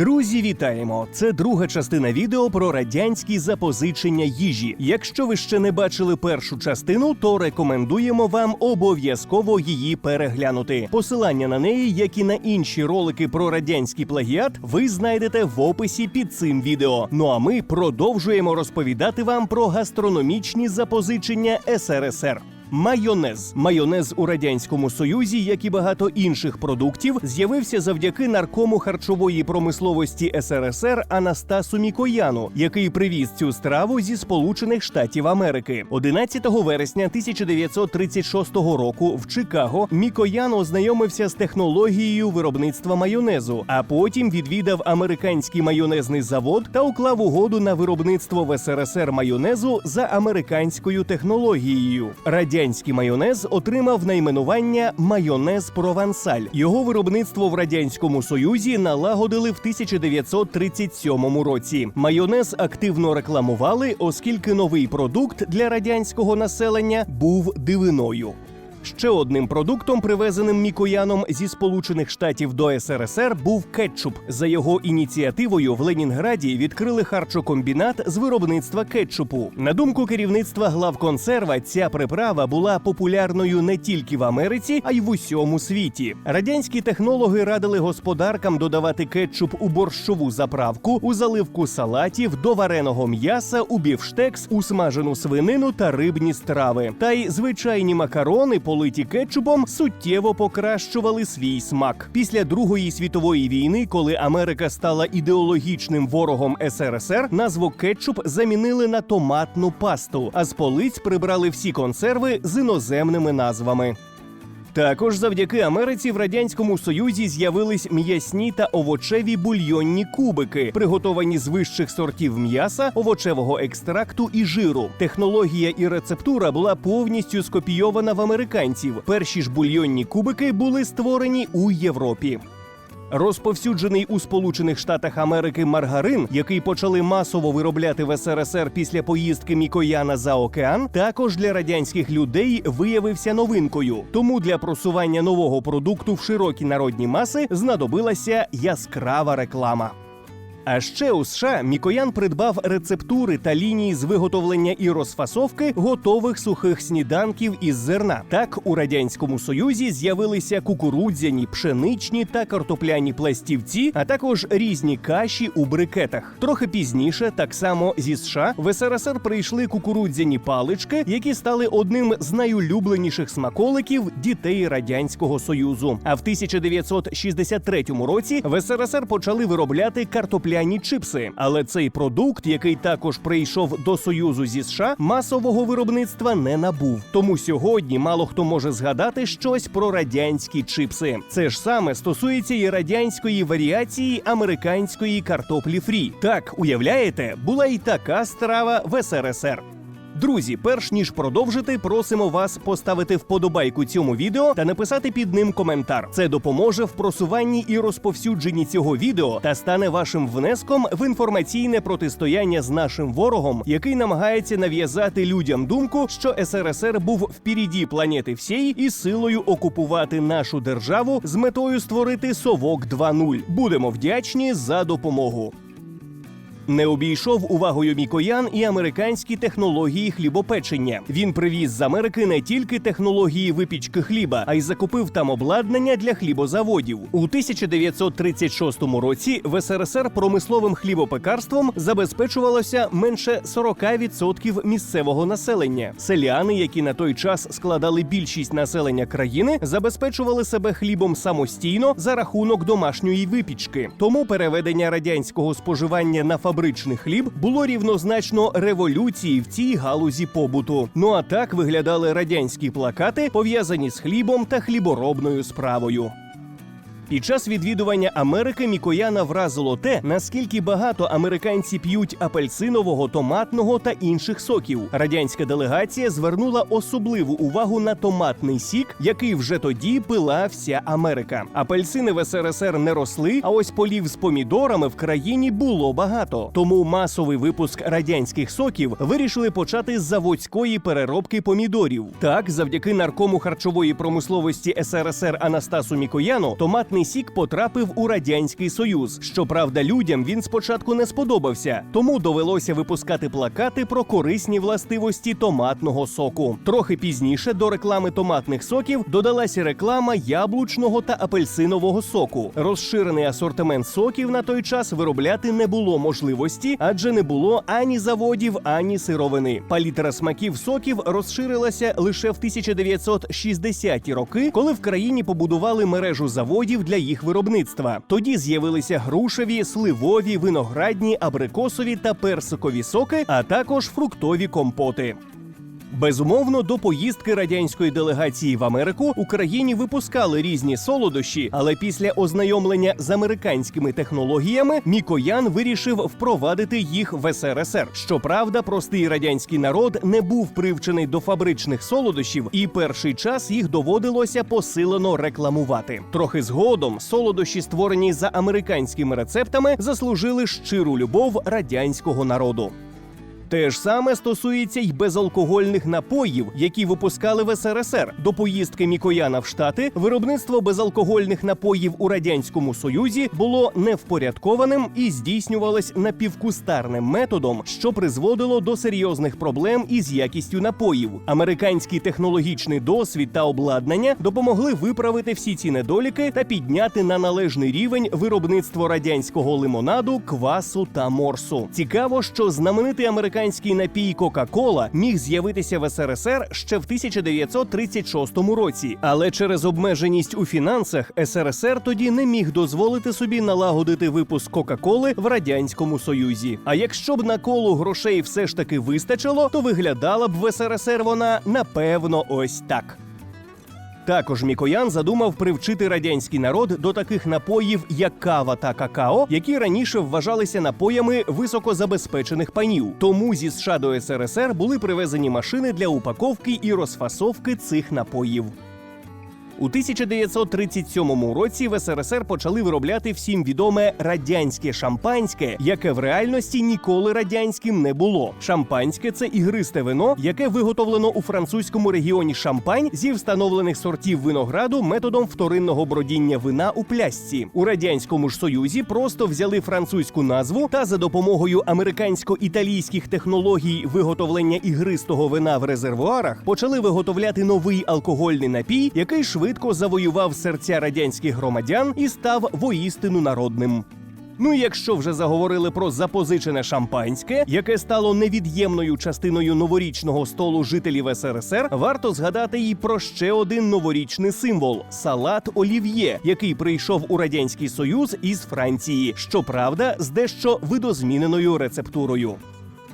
Друзі, вітаємо! Це друга частина відео про радянські запозичення їжі. Якщо ви ще не бачили першу частину, то рекомендуємо вам обов'язково її переглянути. Посилання на неї, як і на інші ролики про радянський плагіат, ви знайдете в описі під цим відео. Ну а ми продовжуємо розповідати вам про гастрономічні запозичення СРСР. Майонез. Майонез у радянському союзі, як і багато інших продуктів, з'явився завдяки наркому харчової промисловості СРСР Анастасу Мікояну, який привіз цю страву зі Сполучених Штатів Америки. 11 вересня 1936 року в Чикаго Мікоян ознайомився з технологією виробництва майонезу, а потім відвідав американський майонезний завод та уклав угоду на виробництво в СРСР майонезу за американською технологією. Радянський майонез отримав найменування майонез провансаль. Його виробництво в радянському союзі налагодили в 1937 році. Майонез активно рекламували, оскільки новий продукт для радянського населення був дивиною. Ще одним продуктом, привезеним Мікояном зі Сполучених Штатів до СРСР, був кетчуп. За його ініціативою в Ленінграді відкрили харчокомбінат з виробництва кетчупу. На думку керівництва главконсерва, ця приправа була популярною не тільки в Америці, а й в усьому світі. Радянські технологи радили господаркам додавати кетчуп у борщову заправку, у заливку салатів, до вареного м'яса, у бівштекс, у смажену свинину та рибні страви. Та й звичайні макарони, политі кетчупом, суттєво покращували свій смак. Після Другої світової війни, коли Америка стала ідеологічним ворогом СРСР, назву кетчуп замінили на томатну пасту, а з полиць прибрали всі консерви з іноземними назвами. Також завдяки Америці в радянському союзі з'явились м'ясні та овочеві бульйонні кубики, приготовані з вищих сортів м'яса, овочевого екстракту і жиру. Технологія і рецептура була повністю скопійована в американців. Перші ж бульйонні кубики були створені у Європі. Розповсюджений у Сполучених Штатах Америки маргарин, який почали масово виробляти в СРСР після поїздки Мікояна за океан, також для радянських людей виявився новинкою. Тому для просування нового продукту в широкі народні маси знадобилася яскрава реклама. А ще у США Мікоян придбав рецептури та лінії з виготовлення і розфасовки готових сухих сніданків із зерна. Так у радянському союзі з'явилися кукурудзяні, пшеничні та картопляні пластівці, а також різні каші у брикетах. Трохи пізніше, так само зі США, в СРСР прийшли кукурудзяні палички, які стали одним з найулюбленіших смаколиків дітей радянського союзу. А в 1963 році в СРСР почали виробляти картопляні чипси. Але цей продукт, який також прийшов до союзу зі США, масового виробництва не набув. Тому сьогодні мало хто може згадати щось про радянські чипси. Це ж саме стосується і радянської варіації американської картоплі фрі. Так уявляєте, була і така страва в СРСР. Друзі, перш ніж продовжити, просимо вас поставити вподобайку цьому відео та написати під ним коментар. Це допоможе в просуванні і розповсюдженні цього відео та стане вашим внеском в інформаційне протистояння з нашим ворогом, який намагається нав'язати людям думку, що СРСР був впіріді планети всієї і силою окупувати нашу державу з метою створити совок 2.0. Будемо вдячні за допомогу. Не обійшов увагою Мікоян і американські технології хлібопечення. Він привіз з Америки не тільки технології випічки хліба, а й закупив там обладнання для хлібозаводів. У 1936 році в СРСР промисловим хлібопекарством забезпечувалося менше 40% місцевого населення. Селяни, які на той час складали більшість населення країни, забезпечували себе хлібом самостійно за рахунок домашньої випічки. Тому переведення радянського споживання на фабричний хліб було рівнозначно революції в цій галузі побуту. Ну а так виглядали радянські плакати, пов'язані з хлібом та хліборобною справою. Під час відвідування Америки Мікояна вразило те, наскільки багато американці п'ють апельсинового, томатного та інших соків. Радянська делегація звернула особливу увагу на томатний сік, який вже тоді пила вся Америка. Апельсини в СРСР не росли, а ось полів з помідорами в країні було багато. Тому масовий випуск радянських соків вирішили почати з заводської переробки помідорів. Так, завдяки наркому харчової промисловості СРСР Анастасу Мікояну, томатний Зелений сік потрапив у радянський союз. Щоправда, людям він спочатку не сподобався, тому довелося випускати плакати про корисні властивості томатного соку. Трохи пізніше до реклами томатних соків додалася реклама яблучного та апельсинового соку. Розширений асортимент соків на той час виробляти не було можливості, адже не було ані заводів, ані сировини. Палітра смаків соків розширилася лише в 1960-ті роки, коли в країні побудували мережу заводів для їх виробництва. Тоді з'явилися грушеві, сливові, виноградні, абрикосові та персикові соки, а також фруктові компоти. Безумовно, до поїздки радянської делегації в Америку Україні випускали різні солодощі, але після ознайомлення з американськими технологіями Мікоян вирішив впровадити їх в СРСР. Щоправда, простий радянський народ не був привчений до фабричних солодощів, і перший час їх доводилося посилено рекламувати. Трохи згодом солодощі, створені за американськими рецептами, заслужили щиру любов радянського народу. Те ж саме стосується й безалкогольних напоїв, які випускали в СРСР. До поїздки Мікояна в Штати виробництво безалкогольних напоїв у радянському союзі було невпорядкованим і здійснювалось напівкустарним методом, що призводило до серйозних проблем із якістю напоїв. Американський технологічний досвід та обладнання допомогли виправити всі ці недоліки та підняти на належний рівень виробництво радянського лимонаду, квасу та морсу. Цікаво, що знаменитий американський напій Кока-Кола міг з'явитися в СРСР ще в 1936 році, але через обмеженість у фінансах СРСР тоді не міг дозволити собі налагодити випуск Кока-Коли в радянському союзі. А якщо б на колу грошей все ж таки вистачило, то виглядала б в СРСР вона напевно ось так. Також Мікоян задумав привчити радянський народ до таких напоїв, як кава та какао, які раніше вважалися напоями високозабезпечених панів. Тому зі США до СРСР були привезені машини для упаковки і розфасовки цих напоїв. У 1937 році в СРСР почали виробляти всім відоме радянське шампанське, яке в реальності ніколи радянським не було. Шампанське це ігристе вино, яке виготовлено у французькому регіоні Шампань зі встановлених сортів винограду методом вторинного бродіння вина у плясці. У радянському ж союзі просто взяли французьку назву та за допомогою американсько-італійських технологій виготовлення ігристого вина в резервуарах почали виготовляти новий алкогольний напій, який швидко завоював серця радянських громадян і став воістину народним. Ну якщо вже заговорили про запозичене шампанське, яке стало невід'ємною частиною новорічного столу жителів СРСР, варто згадати і про ще один новорічний символ салат олів'є, який прийшов у радянський союз із Франції, щоправда, з дещо видозміненою рецептурою.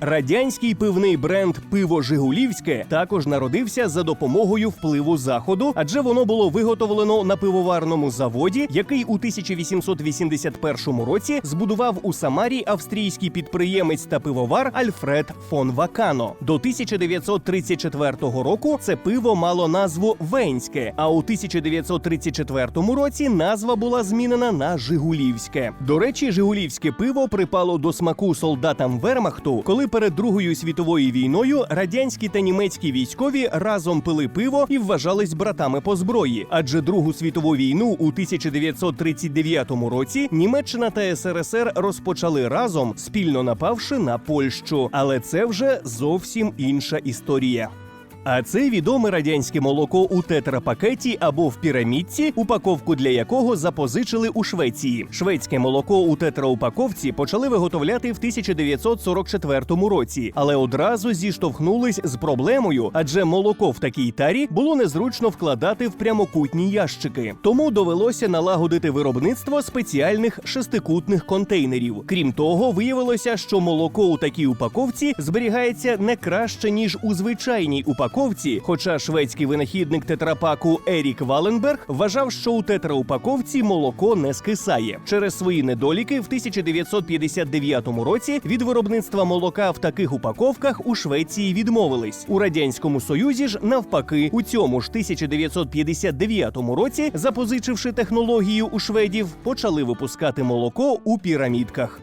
Радянський пивний бренд Пиво Жигулівське також народився за допомогою впливу заходу, адже воно було виготовлено на пивоварному заводі, який у 1881 році збудував у Самарі австрійський підприємець та пивовар Альфред фон Вакано. До 1934 року це пиво мало назву Венське, а у 1934 році назва була змінена на Жигулівське. До речі, Жигулівське пиво припало до смаку солдатам Вермахту, коли перед Другою світовою війною радянські та німецькі військові разом пили пиво і вважались братами по зброї. Адже Другу світову війну у 1939 році Німеччина та СРСР розпочали разом, спільно напавши на Польщу. Але це вже зовсім інша історія. А це відоме радянське молоко у тетрапакеті або в пірамідці, упаковку для якого запозичили у Швеції. Шведське молоко у тетраупаковці почали виготовляти в 1944 році, але одразу зіштовхнулись з проблемою, адже молоко в такій тарі було незручно вкладати в прямокутні ящики. Тому довелося налагодити виробництво спеціальних шестикутних контейнерів. Крім того, виявилося, що молоко у такій упаковці зберігається не краще ніж у звичайній упаковці. Хоча шведський винахідник тетрапаку Ерік Валенберг вважав, що у тетраупаковці молоко не скисає. Через свої недоліки в 1959 році від виробництва молока в таких упаковках у Швеції відмовились. У радянському союзі ж навпаки, у цьому ж 1959 році, запозичивши технологію у шведів, почали випускати молоко у пірамідках.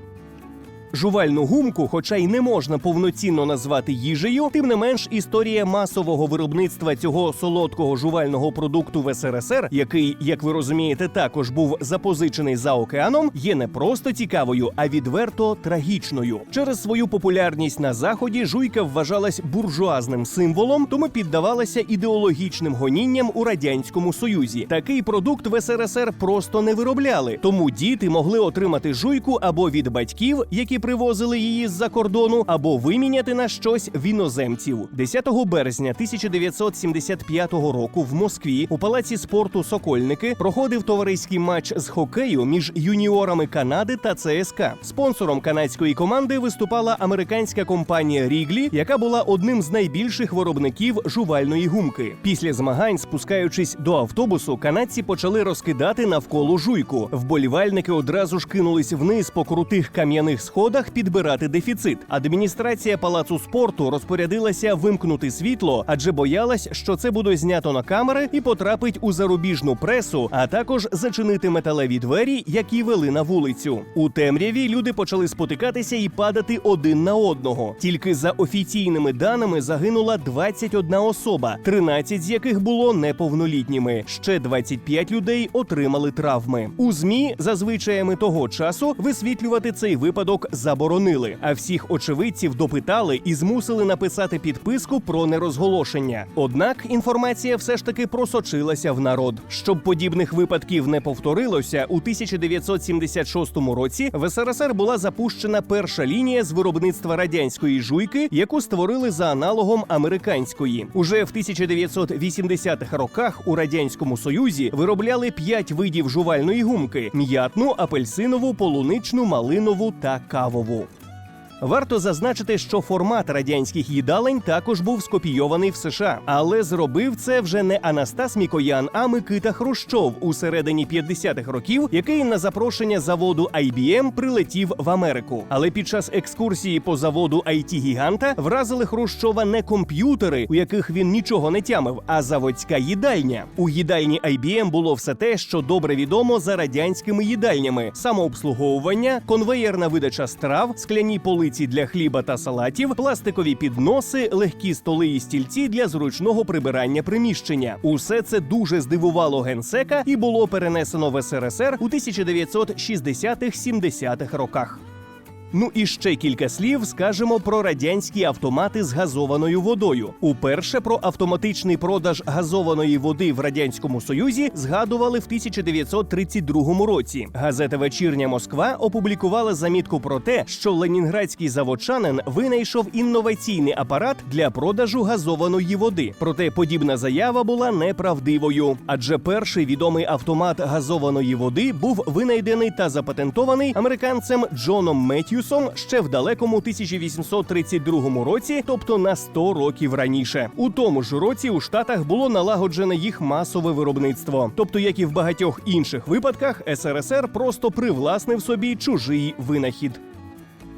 Жувальну гумку, хоча й не можна повноцінно назвати їжею, тим не менш історія масового виробництва цього солодкого жувального продукту в СРСР, який, як ви розумієте, також був запозичений за океаном, є не просто цікавою, а відверто трагічною. Через свою популярність на заході жуйка вважалась буржуазним символом, тому піддавалася ідеологічним гонінням у радянському союзі. Такий продукт в СРСР просто не виробляли, тому діти могли отримати жуйку або від батьків, які привозили її з-за кордону, або виміняти на щось в іноземців. 10 березня 1975 року в Москві у палаці спорту Сокольники проходив товариський матч з хокею між юніорами Канади та ЦСКА. Спонсором канадської команди виступала американська компанія Ріглі, яка була одним з найбільших виробників жувальної гумки. Після змагань, спускаючись до автобусу, канадці почали розкидати навколо жуйку. Вболівальники одразу ж кинулись вниз по крутих кам'яних сходах підбирати дефіцит. Адміністрація палацу спорту розпорядилася вимкнути світло, адже боялась, що це буде знято на камери і потрапить у зарубіжну пресу, а також зачинити металеві двері, які вели на вулицю. У темряві люди почали спотикатися і падати один на одного. Тільки за офіційними даними загинула 21 особа, 13 з яких було неповнолітніми. Ще 25 людей отримали травми. У змі за звичаями того часу висвітлювати цей випадок заборонили. А всіх очевидців допитали і змусили написати підписку про нерозголошення. Однак інформація все ж таки просочилася в народ. Щоб подібних випадків не повторилося, у 1976 році в СРСР була запущена перша лінія з виробництва радянської жуйки, яку створили за аналогом американської. Уже в 1980-х роках у радянському союзі виробляли п'ять видів жувальної гумки: м'ятну, апельсинову, полуничну, малинову та Our Wolf. Варто зазначити, що формат радянських їдалень також був скопійований в США, але зробив це вже не Анастас Мікоян, а Микита Хрущов у середині 50-х років, який на запрошення заводу IBM прилетів в Америку. Але під час екскурсії по заводу it гіганта вразили Хрущова не комп'ютери, у яких він нічого не тямив, а заводська їдальня. У їдальні IBM було все те, що добре відомо за радянськими їдальнями: самообслуговування, конвеєрна видача страв, скляні полиці для хліба та салатів, пластикові підноси, легкі столи і стільці для зручного прибирання приміщення. Усе це дуже здивувало генсека і було перенесено в СРСР у 1960-70-х роках. Ну і ще кілька слів скажемо про радянські автомати з газованою водою. Уперше про автоматичний продаж газованої води в радянському союзі згадували в 1932 році. Газета Вечірня Москва опублікувала замітку про те, що ленінградський заводчанин винайшов інноваційний апарат для продажу газованої води. Проте подібна заява була неправдивою, адже перший відомий автомат газованої води був винайдений та запатентований американцем Джоном Меттьюсом ще в далекому 1832 році, тобто на 100 років раніше. У тому ж році у Штатах було налагоджене їх масове виробництво. Тобто, як і в багатьох інших випадках, СРСР просто привласнив собі чужий винахід.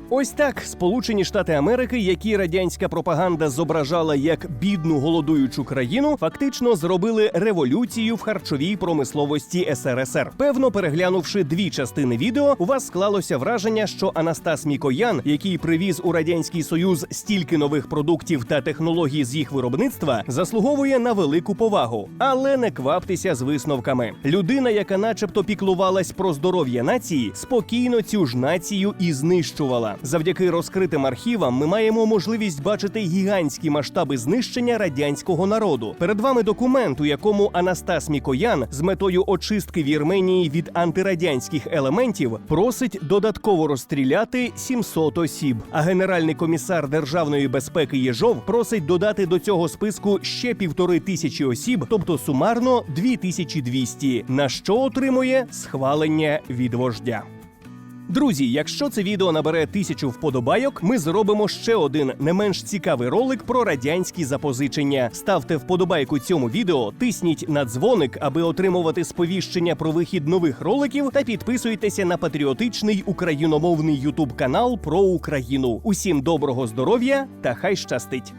Ось так Сполучені Штати Америки, які радянська пропаганда зображала як бідну голодуючу країну, фактично зробили революцію в харчовій промисловості СРСР. Певно, переглянувши дві частини відео, у вас склалося враження, що Анастас Мікоян, який привіз у радянський союз стільки нових продуктів та технологій з їх виробництва, заслуговує на велику повагу. Але не кваптеся з висновками. Людина, яка, начебто, піклувалась про здоров'я нації, спокійно цю ж націю і знищувала. Завдяки розкритим архівам ми маємо можливість бачити гігантські масштаби знищення радянського народу. Перед вами документ, у якому Анастас Мікоян з метою очистки Вірменії від антирадянських елементів просить додатково розстріляти 700 осіб. А генеральний комісар державної безпеки Єжов просить додати до цього списку ще півтори тисячі осіб, тобто сумарно 2200, на що отримує схвалення від вождя. Друзі, якщо це відео набере тисячу вподобайок, ми зробимо ще один не менш цікавий ролик про радянські запозичення. Ставте вподобайку цьому відео, тисніть на дзвоник, аби отримувати сповіщення про вихід нових роликів, та підписуйтеся на патріотичний україномовний ютуб канал про Україну. Усім доброго здоров'я та хай щастить!